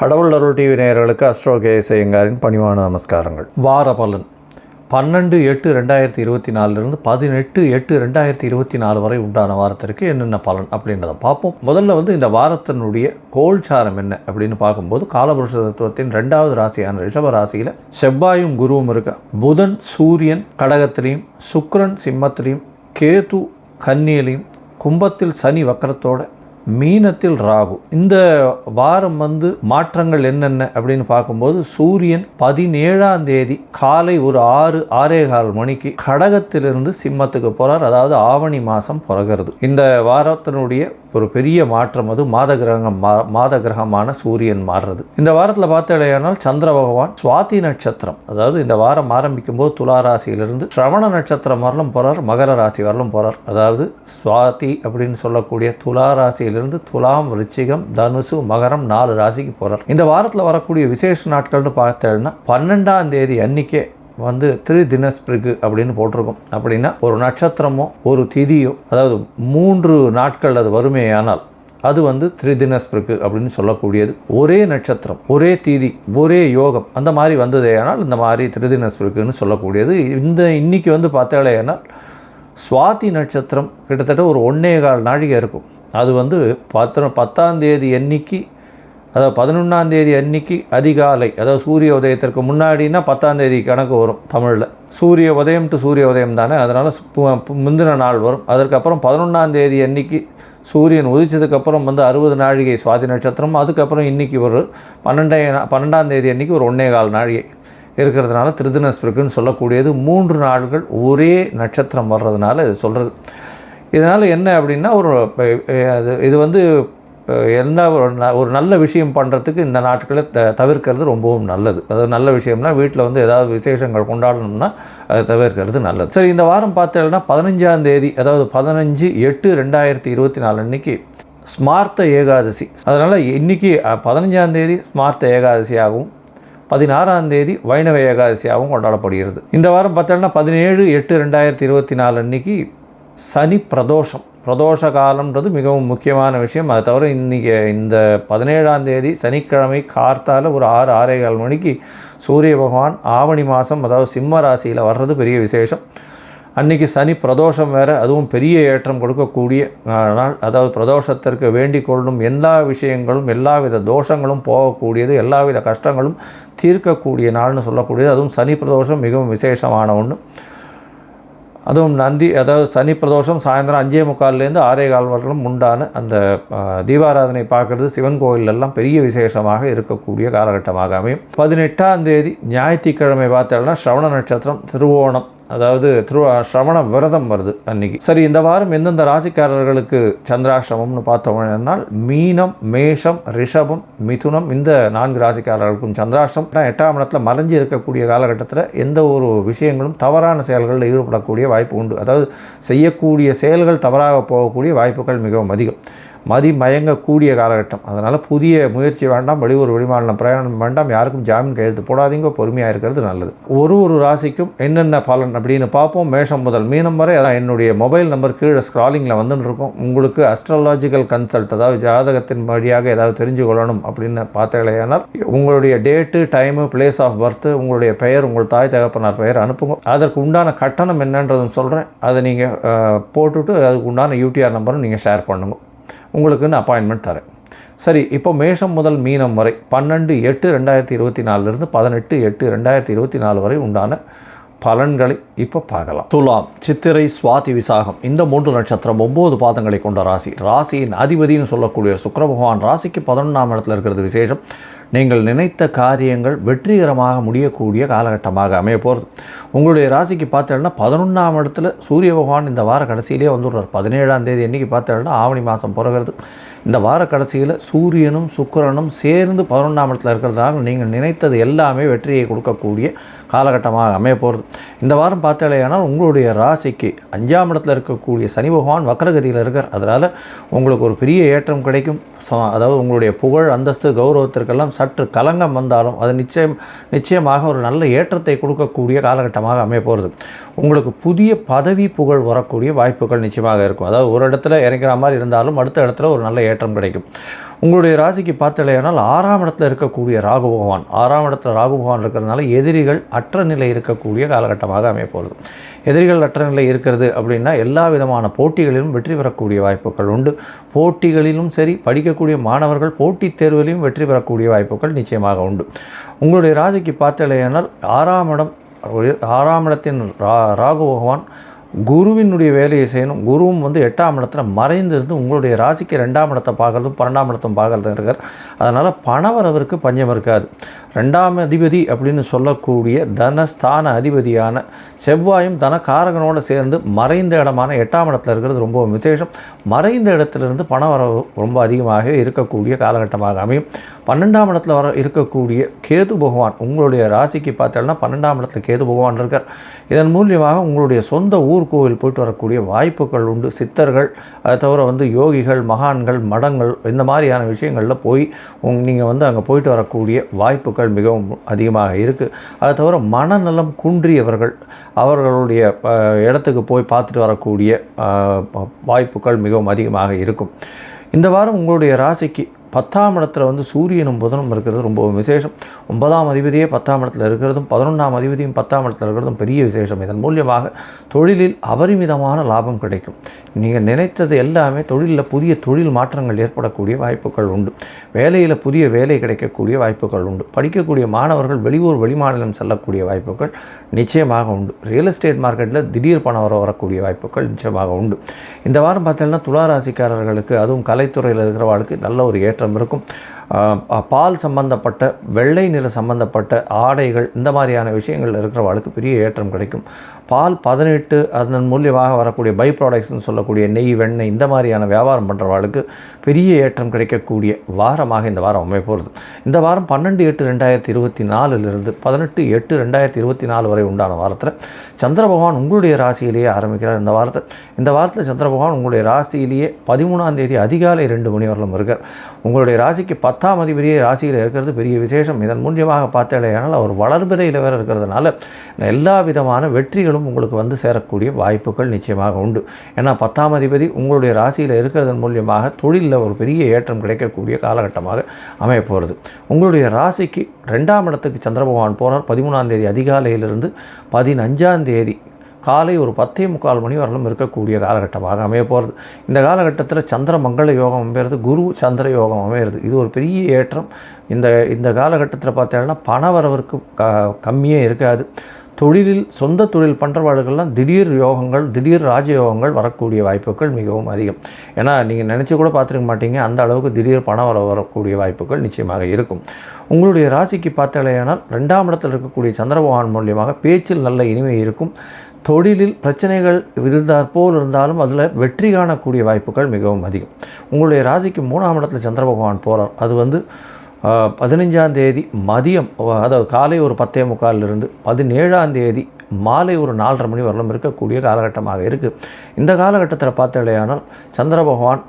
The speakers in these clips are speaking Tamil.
கடவுள் அருள் டிவி நேயர்களுக்கு அஸ்ட்ரோ கேஎஸ் ஐயங்காரின் பணிவான நமஸ்காரங்கள். வார பலன். பன்னெண்டு எட்டு ரெண்டாயிரத்தி இருபத்தி நாலுலேருந்து பதினெட்டு எட்டு ரெண்டாயிரத்தி இருபத்தி நாலு வரை உண்டான வாரத்திற்கு என்னென்ன பலன் அப்படின்றத பார்ப்போம். முதல்ல வந்து இந்த வாரத்தினுடைய கோல்சாரம் என்ன அப்படின்னு பார்க்கும்போது காலபுருஷ தத்துவத்தின் ரெண்டாவது ராசியான ரிஷப ராசியில் செவ்வாயும் குருவும் இருக்க புதன் சூரியன் கடகத்திலையும் சுக்ரன் சிம்மத்திலையும் கேது கன்னியிலையும் கும்பத்தில் சனி வக்கரத்தோட மீனத்தில் ராகு. இந்த வாரம் வந்து மாற்றங்கள் என்னென்ன அப்படின்னு பார்க்கும்போது சூரியன் பதினேழாம் தேதி காலை ஒரு ஆறு ஆறே கால் மணிக்கு கடகத்திலிருந்து சிம்மத்துக்கு போகிறார் அதாவது ஆவணி மாதம் பிறகுறது. இந்த வாரத்தினுடைய ஒரு பெரிய மாற்றம் அது மாத கிரகம் மா மாத கிரகமான சூரியன் மாறுறது. இந்த வாரத்தில் பார்த்தடையானால் சந்திர பகவான் சுவாதி நட்சத்திரம். அதாவது இந்த வாரம் ஆரம்பிக்கும் போது துலா ராசியிலிருந்து சிரவண நட்சத்திரம் வரலும் போகிறார் மகர ராசி வரலும் போகிறார் அதாவது சுவாதி அப்படின்னு சொல்லக்கூடிய துலா ராசியிலிருந்து துலாம் ரிச்சிகம் தனுசு மகரம் நாலு ராசிக்கு போகிறார் இந்த வாரத்தில் வரக்கூடிய விசேஷ நாட்கள்னு பார்த்தேன்னா பன்னெண்டாம் தேதி அன்னைக்கே வந்து திரு தினஸ்பிரிகு அப்படின்னு போட்டிருக்கோம். அப்படின்னா ஒரு நட்சத்திரமோ ஒரு திதியோ அதாவது மூன்று நாட்கள் அது வறுமையானால் அது வந்து திரிதினஸ்பிருக்கு அப்படின்னு சொல்லக்கூடியது. ஒரே நட்சத்திரம் ஒரே தீதி ஒரே யோகம் அந்த மாதிரி வந்ததேயானால் இந்த மாதிரி திரிதினஸ்பிருக்குன்னு சொல்லக்கூடியது. இந்த இன்னைக்கு வந்து பார்த்தாலேயானால் சுவாதி நட்சத்திரம் கிட்டத்தட்ட ஒரு ஒன்றே கால் நாழிகை இருக்கும். அது வந்து பத்து பத்தாம் தேதி எண்ணிக்கை அதாவது பதினொன்றாம் தேதி அன்னைக்கு அதிகாலை அதாவது சூரிய உதயத்திற்கு முன்னாடினா பத்தாம் தேதி கணக்கு வரும் தமிழில். சூரிய உதயம் டு சூரிய உதயம் தானே? அதனால் முந்தின நாள் வரும். அதற்கப்புறம் பதினொன்றாம் தேதி அன்னைக்கு சூரியன் உதிச்சதுக்கப்புறம் வந்து அறுபது நாழிகை சுவாதி நட்சத்திரம் அதுக்கப்புறம் இன்றைக்கி ஒரு பன்னெண்டே பன்னெண்டாம் தேதி அன்றைக்கி ஒரு ஒன்றே கால் நாழிகை. இருக்கிறதுனால திருதினஸ்பிருக்குன்னு சொல்லக்கூடியது மூன்று நாட்கள் ஒரே நட்சத்திரம் வர்றதுனால இது சொல்கிறது இதனால் என்ன அப்படின்னா ஒரு அது இது வந்து எந்த ஒரு ந- ஒரு நல்ல விஷயம் பண்ணுறதுக்கு இந்த நாட்களை த தவிர்க்கிறது ரொம்பவும் நல்லது. அதாவது நல்ல விஷயம்னா வீட்டில் வந்து ஏதாவது விசேஷங்கள் கொண்டாடணும்னா அதை தவிர்க்கிறது நல்லது. சரி இந்த வாரம் பார்த்தீங்கன்னா பதினஞ்சாம் தேதி அதாவது பதினஞ்சு எட்டு ரெண்டாயிரத்தி இருபத்தி நாலு அன்னைக்கு ஸ்மார்த்த ஏகாதசி. அதனால் இன்றைக்கி பதினஞ்சாம் தேதி ஸ்மார்த்த ஏகாதசியாகவும் பதினாறாம் தேதி வைணவ ஏகாதசியாகவும் கொண்டாடப்படுகிறது. இந்த வாரம் பார்த்தோம்னா பதினேழு எட்டு ரெண்டாயிரத்தி இருபத்தி நாலு அன்னைக்கு சனி பிரதோஷம். பிரதோஷ காலம்ன்றது மிகவும் முக்கியமான விஷயம். அதை தவிர இன்றைக்கி இந்த பதினேழாம் தேதி சனிக்கிழமை கார்த்தால ஒரு ஆறு ஆறே கால் மணிக்கு சூரிய பகவான் ஆவணி மாதம் அதாவது சிம்ம ராசியில் வர்றது பெரிய விசேஷம். அன்னைக்கு சனி பிரதோஷம் வேறு அதுவும் பெரிய ஏற்றம் கொடுக்கக்கூடிய நாள் அதாவது பிரதோஷத்திற்கு வேண்டிக் கொள்ளும் எல்லா விஷயங்களும் எல்லாவித தோஷங்களும் போகக்கூடியது எல்லாவித கஷ்டங்களும் தீர்க்கக்கூடிய நாள்னு சொல்லக்கூடியது. அதுவும் சனி பிரதோஷம் மிகவும் விசேஷமான ஒன்று அதுவும் நந்தி அதாவது சனி பிரதோஷம் சாயந்தரம் அஞ்சே முக்கால்லேருந்து ஆறே கால் வரலும் உண்டான அந்த தீபாராதனை பார்க்குறது சிவன் கோயிலெல்லாம் பெரிய விசேஷமாக இருக்கக்கூடிய காலகட்டமாக அமையும். பதினெட்டாம் தேதி ஞாயிற்றுக்கிழமை பார்த்தோம்னா ஸ்ரவண நட்சத்திரம் திருவோணம். அதாவது திரு சிரவண விரதம் வருது அன்னைக்கு. சரி இந்த வாரம் எந்தெந்த ராசிக்காரர்களுக்கு சந்திராசிரமம்னு பார்த்தோம்னால் மீனம் மேஷம் ரிஷபம் மிதுனம் இந்த நான்கு ராசிக்காரர்களுக்கும் சந்திராசிரம் எட்டாம் இடத்துல மறைஞ்சி இருக்கக்கூடிய காலகட்டத்தில் எந்த ஒரு விஷயங்களும் தவறான செயல்களில் ஈடுபடக்கூடிய வாய்ப்பு உண்டு. அதாவது செய்யக்கூடிய செயல்கள் தவறாக போகக்கூடிய வாய்ப்புகள் மிகவும் அதிகம். மதி மயங்கக்கூடிய காலகட்டம். அதனால் புதிய முயற்சி வேண்டாம் வெளியூர் வெளிமாநிலம் பிரயாணம் வேண்டாம் யாருக்கும் ஜாமீன் கையெழுத்து போடாதீங்க பொறுமையாக இருக்கிறது நல்லது. ஒரு ஒரு ராசிக்கும் என்னென்ன பலன் அப்படின்னு பார்ப்போம். மேஷம் முதல் மீனம் வரை அதான் என்னுடைய மொபைல் நம்பர் கீழே ஸ்க்ராலிங்கில் வந்துன்னு இருக்கும். உங்களுக்கு அஸ்ட்ராலாஜிக்கல் கன்சல்ட் அதாவது ஜாதகத்தின் வழியாக ஏதாவது தெரிஞ்சு கொள்ளணும் அப்படின்னு பார்த்தீங்களேனால் உங்களுடைய date time place of birth உங்களுடைய பெயர் உங்கள் தாய் தகப்பனார் பெயர் அனுப்புங்க. அதற்கு உண்டான கட்டணம் என்னன்றதும் சொல்கிறேன் அதை நீங்கள் போட்டுட்டு அதுக்கு உண்டான யூடிஆர் நம்பரும் நீங்கள் ஷேர் பண்ணுங்க. உங்களுக்குன்னு அப்பாயின்மெண்ட் தரேன். சரி இப்போ மேஷம் முதல் மீனம் வரை பன்னெண்டு எட்டு ரெண்டாயிரத்தி இருபத்தி நாலுலேருந்து பதினெட்டு எட்டு ரெண்டாயிரத்தி இருபத்தி நாலு வரை உண்டான பலன்களை இப்போ பார்க்கலாம். துலாம் சித்திரை சுவாதி விசாகம். இந்த மூன்று நட்சத்திரம் ஒம்பது பாதங்களை கொண்ட ராசி. ராசியின் அதிபதினு சொல்லக்கூடிய சுக்கர பகவான் ராசிக்கு பதினொன்றாம் இடத்துல இருக்கிறது விசேஷம். நீங்கள் நினைத்த காரியங்கள் வெற்றிகரமாக முடியக்கூடிய காலகட்டமாக அமைய போகிறது உங்களுடைய ராசிக்கு பார்த்தேன்னா பதினொன்றாம் இடத்துல சூரிய பகவான் இந்த வார கடைசியிலே வந்துடுறார். பதினேழாம் தேதி என்னைக்கு பார்த்தேன்னா ஆவணி மாதம் பிறகுறது. இந்த வார கடைசியில் சூரியனும் சுக்கரனும் சேர்ந்து பதினொன்றாம் இடத்துல இருக்கிறதால நீங்கள் நினைத்தது எல்லாமே வெற்றியை கொடுக்கக்கூடிய காலகட்டமாக அமைய போகிறது இந்த வாரம் பார்த்தாலேயானால் உங்களுடைய ராசிக்கு அஞ்சாம் இடத்துல இருக்கக்கூடிய சனி பகவான் வக்கரகதியில் இருக்கார். அதனால் உங்களுக்கு ஒரு பெரிய ஏற்றம் கிடைக்கும். ச- அதாவது உங்களுடைய புகழ் அந்தஸ்து கௌரவத்திற்கெல்லாம் சற்று கலங்கம் வந்தாலும் அது நிச்சயம் நிச்சயமாக ஒரு நல்ல ஏற்றத்தை கொடுக்கக்கூடிய காலகட்டமாக அமைய போகிறது உங்களுக்கு புதிய பதவி புகழ் வரக்கூடிய வாய்ப்புகள் நிச்சயமாக இருக்கும். அதாவது ஒரு இடத்துல இறங்குற மாதிரி இருந்தாலும் அடுத்த இடத்துல ஒரு நல்ல ஏற்றம் கிடைக்கும். உங்களுடைய ராசிக்கு பார்த்தலையானால் ஆறாம் இடத்துல இருக்கக்கூடிய ராகு பகவான் ஆறாம் இடத்துல ராகு பகவான் இருக்கிறதுனால எதிரிகள் அற்ற நிலை இருக்கக்கூடிய காலகட்டமாக அமையப்போகுது. எதிரிகள் அற்ற நிலை இருக்கிறது அப்படின்னா எல்லா விதமான போட்டிகளிலும் வெற்றி பெறக்கூடிய வாய்ப்புகள் உண்டு. போட்டிகளிலும் சரி படிக்கக்கூடிய மாணவர்கள் போட்டித் தேர்விலையும் வெற்றி பெறக்கூடிய வாய்ப்புகள் நிச்சயமாக உண்டு. உங்களுடைய ராசிக்கு பார்த்தலையானால் ஆறாம் இடம் ஆறாம் இடத்தின் ரா ராகு பகவான் குருவினுடைய வேலையை செய்யணும். குருவும் வந்து எட்டாம் இடத்துல மறைந்திருந்து உங்களுடைய ராசிக்கு ரெண்டாம் இடத்தை பார்க்குறதும் பன்னெண்டாம் இடத்தும் பார்க்குறதும் இருக்கார். அதனால் பணவரவருக்கு பஞ்சம் இருக்காது. ரெண்டாம் அதிபதி அப்படின்னு சொல்லக்கூடிய தனஸ்தான அதிபதியான செவ்வாயும் தனக்காரகனோடு சேர்ந்து மறைந்த இடமான எட்டாம் இடத்துல இருக்கிறது ரொம்ப விசேஷம். மறைந்த இடத்துலேருந்து பணவரவு ரொம்ப அதிகமாக இருக்கக்கூடிய காலகட்டமாக அமையும். பன்னெண்டாம் இடத்துல வர இருக்கக்கூடிய கேது பகவான் உங்களுடைய ராசிக்கு பார்த்தோம்னா பன்னெண்டாம் இடத்துல கேது பகவான் இருக்கார். இதன் மூலியமாக உங்களுடைய சொந்த ஊர் கோவில் போயிட்டு வரக்கூடிய வாய்ப்புகள் உண்டு. சித்தர்கள் அதை தவிர வந்து யோகிகள் மகான்கள் மடங்கள் இந்த மாதிரியான விஷயங்களில் போய் உங் நீங்கள் வந்து அங்கே போயிட்டு வரக்கூடிய வாய்ப்புகள் மிகவும் அதிகமாக இருக்குது அதை தவிர மனநலம் குன்றியவர்கள் அவர்களுடைய இடத்துக்கு போய் பார்த்துட்டு வரக்கூடிய வாய்ப்புகள் மிகவும் அதிகமாக இருக்கும். இந்த வாரம் உங்களுடைய ராசிக்கு பத்தாம் இடத்துல வந்து சூரியனும் புதனும் இருக்கிறது ரொம்ப விசேஷம். ஒன்பதாம் அதிபதியே பத்தாம் இடத்துல இருக்கிறதும் பதினொன்றாம் அதிபதியும் பத்தாம் இடத்துல இருக்கிறதும் பெரிய விசேஷம். இதன் மூலியமாக தொழிலில் அபரிமிதமான லாபம் கிடைக்கும். நீங்கள் நினைத்தது எல்லாமே தொழிலில் புதிய தொழில் மாற்றங்கள் ஏற்படக்கூடிய வாய்ப்புகள் உண்டு. வேலையில் புதிய வேலை கிடைக்கக்கூடிய வாய்ப்புகள் உண்டு. படிக்கக்கூடிய மாணவர்கள் வெளியூர் வெளிமாநிலம் செல்லக்கூடிய வாய்ப்புகள் நிச்சயமாக உண்டு. ரியல் எஸ்டேட் மார்க்கெட்டில் திடீர் பணம் வர வரக்கூடிய வாய்ப்புகள் நிச்சயமாக உண்டு. இந்த வாரம் பார்த்தீங்கன்னா துளாராசிக்காரர்களுக்கு அதுவும் கலைத்துறையில் இருக்கிறவர்களுக்கு நல்ல ஒரு ஏற்றம் இருக்கும். பால் சம்பந்தப்பட்ட வெள்ளை நிற சம்பந்தப்பட்ட ஆடைகள் இந்த மாதிரியான விஷயங்கள் இருக்கிறவர்களுக்கு பெரிய ஏற்றம் கிடைக்கும். பால் பதினெட்டு அதன் மூலியமாக வரக்கூடிய பை ப்ராடக்ட்ஸ்னு சொல்லக்கூடிய நெய் வெண்ணெய் இந்த மாதிரியான வியாபாரம் பண்ணுறவர்களுக்கு பெரிய ஏற்றம் கிடைக்கக்கூடிய வாரமாக இந்த வாரம் அமைய போகிறது இந்த வாரம் பன்னெண்டு எட்டு ரெண்டாயிரத்தி இருபத்தி நாலுலேருந்து பதினெட்டு எட்டு ரெண்டாயிரத்தி இருபத்தி நாலு வரை உண்டான வாரத்தில் சந்திர பகவான் உங்களுடைய ராசியிலேயே ஆரம்பிக்கிறார் இந்த வாரத்தை. இந்த வாரத்தில் சந்திர பகவான் உங்களுடைய ராசியிலேயே பதிமூணாம் தேதி அதிகாலை ரெண்டு மணி வரலும் இருக்கார். உங்களுடைய ராசிக்கு பத்தாம் அதிபதியே ராசியில் இருக்கிறது பெரிய விசேஷம். இதன் மூலியமாக பார்த்தேனால் அவர் வளர்பிறையில் வேறு இருக்கிறதுனால எல்லா விதமான வெற்றிகளும் உங்களுக்கு வந்து சேரக்கூடிய வாய்ப்புகள் நிச்சயமாக உண்டு. ஏன்னா பத்தாம் அதிபதி உங்களுடைய ராசியில் இருக்கிறதன் மூலியமாக தொழிலில் ஒரு பெரிய ஏற்றம் கிடைக்கக்கூடிய காலகட்டமாக அமைய போகிறது உங்களுடைய ராசிக்கு ரெண்டாம் இடத்துக்கு சந்திரபகவான் போகிறார் பதிமூணாம் தேதி அதிகாலையிலிருந்து பதினஞ்சாம் தேதி காலை ஒரு பத்தே முக்கால் மணி வரலும் இருக்கக்கூடிய காலகட்டமாக அமைய போகிறது இந்த காலகட்டத்தில் சந்திர மங்கள யோகம் அமையிறது குரு சந்திர யோகம் அமையிறது. இது ஒரு பெரிய ஏற்றம். இந்த இந்த காலகட்டத்தில் பார்த்தீங்கன்னா பண வரவிற்கு க கம்மியே இருக்காது. தொழிலில் சொந்த தொழில் பண்ணுறவர்களுக்கெல்லாம் திடீர் யோகங்கள் திடீர் ராஜயோகங்கள் வரக்கூடிய வாய்ப்புகள் மிகவும் அதிகம். ஏன்னா நீங்கள் நினச்சி கூட பார்த்துருக்க மாட்டீங்க. அந்த அளவுக்கு திடீர் பணம் வர வரக்கூடிய வாய்ப்புகள் நிச்சயமாக இருக்கும். உங்களுடைய ராசிக்கு பார்த்தாலேயானால் ரெண்டாம் இடத்தில் இருக்கக்கூடிய சந்திரபகவான் மூலியமாக பேச்சில் நல்ல இனிமை இருக்கும். தொழிலில் பிரச்சனைகள் இருந்தாற்போல் இருந்தாலும் அதில் வெற்றி காணக்கூடிய வாய்ப்புகள் மிகவும் அதிகம். உங்களுடைய ராசிக்கு மூணாம் இடத்துல சந்திர பகவான் போகிறார் அது வந்து பதினஞ்சாம் தேதி மதியம் அதாவது காலை ஒரு பத்தே முக்காலிலிருந்து பதினேழாம் தேதி மாலை ஒரு நாலரை மணி வரலும் இருக்கக்கூடிய காலகட்டமாக இருக்குது இந்த காலகட்டத்தில் பார்த்தாலேயானால் சந்திர பகவான்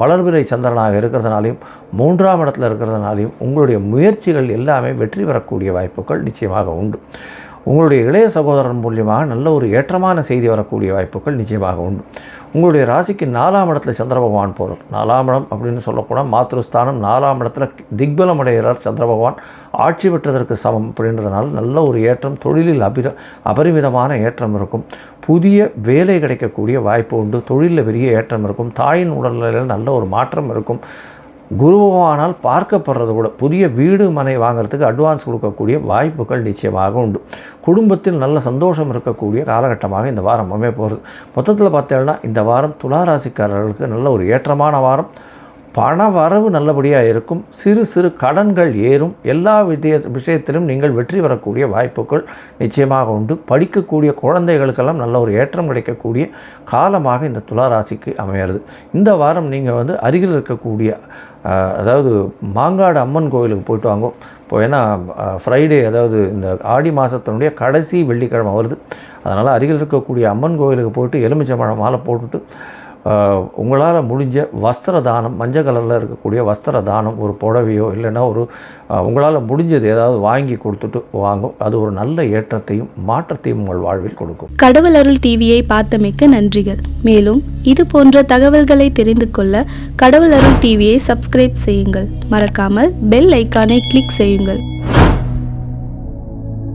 வளர்பிறை சந்திரனாக இருக்கிறதுனாலையும் மூன்றாம் இடத்துல இருக்கிறதுனாலையும் உங்களுடைய முயற்சிகள் எல்லாமே வெற்றி பெறக்கூடிய வாய்ப்புகள் நிச்சயமாக உண்டு. உங்களுடைய இளைய சகோதரன் மூலியமாக நல்ல ஒரு ஏற்றமான செய்தி வரக்கூடிய வாய்ப்புகள் நிச்சயமாக உண்டு. உங்களுடைய ராசிக்கு நாலாம் இடத்துல சந்திர பகவான் போகிறார் நாலாம் இடம் அப்படின்னு சொல்லப்போனால் மாத்ருஸ்தானம் நாலாம் இடத்துல திக்பலம் அடைகிறார் சந்திர பகவான். ஆட்சி பெற்றதற்கு சமம் அப்படின்றதுனால நல்ல ஒரு ஏற்றம் தொழிலில் அபிர அபரிமிதமான ஏற்றம் இருக்கும். புதிய வேலை கிடைக்கக்கூடிய வாய்ப்பு உண்டு. தொழிலில் பெரிய ஏற்றம் இருக்கும். தாயின் உடல்நிலையில் நல்ல ஒரு மாற்றம் இருக்கும். குருவானால் பார்க்கப்படுறது கூட. புதிய வீடு மனை வாங்குறதுக்கு அட்வான்ஸ் கொடுக்கக்கூடிய வாய்ப்புகள் நிச்சயமாக உண்டு. குடும்பத்தில் நல்ல சந்தோஷம் இருக்கக்கூடிய காலகட்டமாக இந்த வாரம் அமைய போகிறது மொத்தத்தில் பார்த்தேன்னா இந்த வாரம் துளாராசிக்காரர்களுக்கு நல்ல ஒரு ஏற்றமான வாரம். பண வரவு நல்லபடியாக இருக்கும். சிறு சிறு கடன்கள் ஏறும். எல்லா விதய விஷயத்திலும் நீங்கள் வெற்றி பெறக்கூடிய வாய்ப்புகள் நிச்சயமாக உண்டு. படிக்கக்கூடிய குழந்தைகளுக்கெல்லாம் நல்ல ஒரு ஏற்றம் கிடைக்கக்கூடிய காலமாக இந்த துளாராசிக்கு அமையிறது. இந்த வாரம் நீங்கள் வந்து அருகில் இருக்கக்கூடிய அதாவது மாங்காடு அம்மன் கோயிலுக்கு போயிட்டு வாங்க. இப்போ ஏன்னா ஃப்ரைடே அதாவது இந்த ஆடி மாதத்தினுடைய கடைசி வெள்ளிக்கிழமை வருது. அதனால் அருகில் இருக்கக்கூடிய அம்மன் கோயிலுக்கு போயிட்டு எலுமிச்சம்பழம் மாலை போட்டுட்டு உங்களால் முடிஞ்ச வஸ்திர தானம் மஞ்சள் கலரில் இருக்கக்கூடிய வஸ்திர தானம் ஒரு புடவையோ இல்லைன்னா ஒரு உங்களால் முடிஞ்சது ஏதாவது வாங்கி கொடுத்துட்டு வாங்கும். அது ஒரு நல்ல ஏற்றத்தையும் மாற்றத்தையும் உங்கள் வாழ்வில் கொடுக்கும். கடவுள் அருள் டிவியை பார்த்தமைக்க நன்றிகள். மேலும் இது போன்ற தகவல்களை தெரிந்து கொள்ள கடவுள் அருள் டிவியை சப்ஸ்கிரைப் செய்யுங்கள். மறக்காமல் பெல் ஐக்கானை கிளிக் செய்யுங்கள்.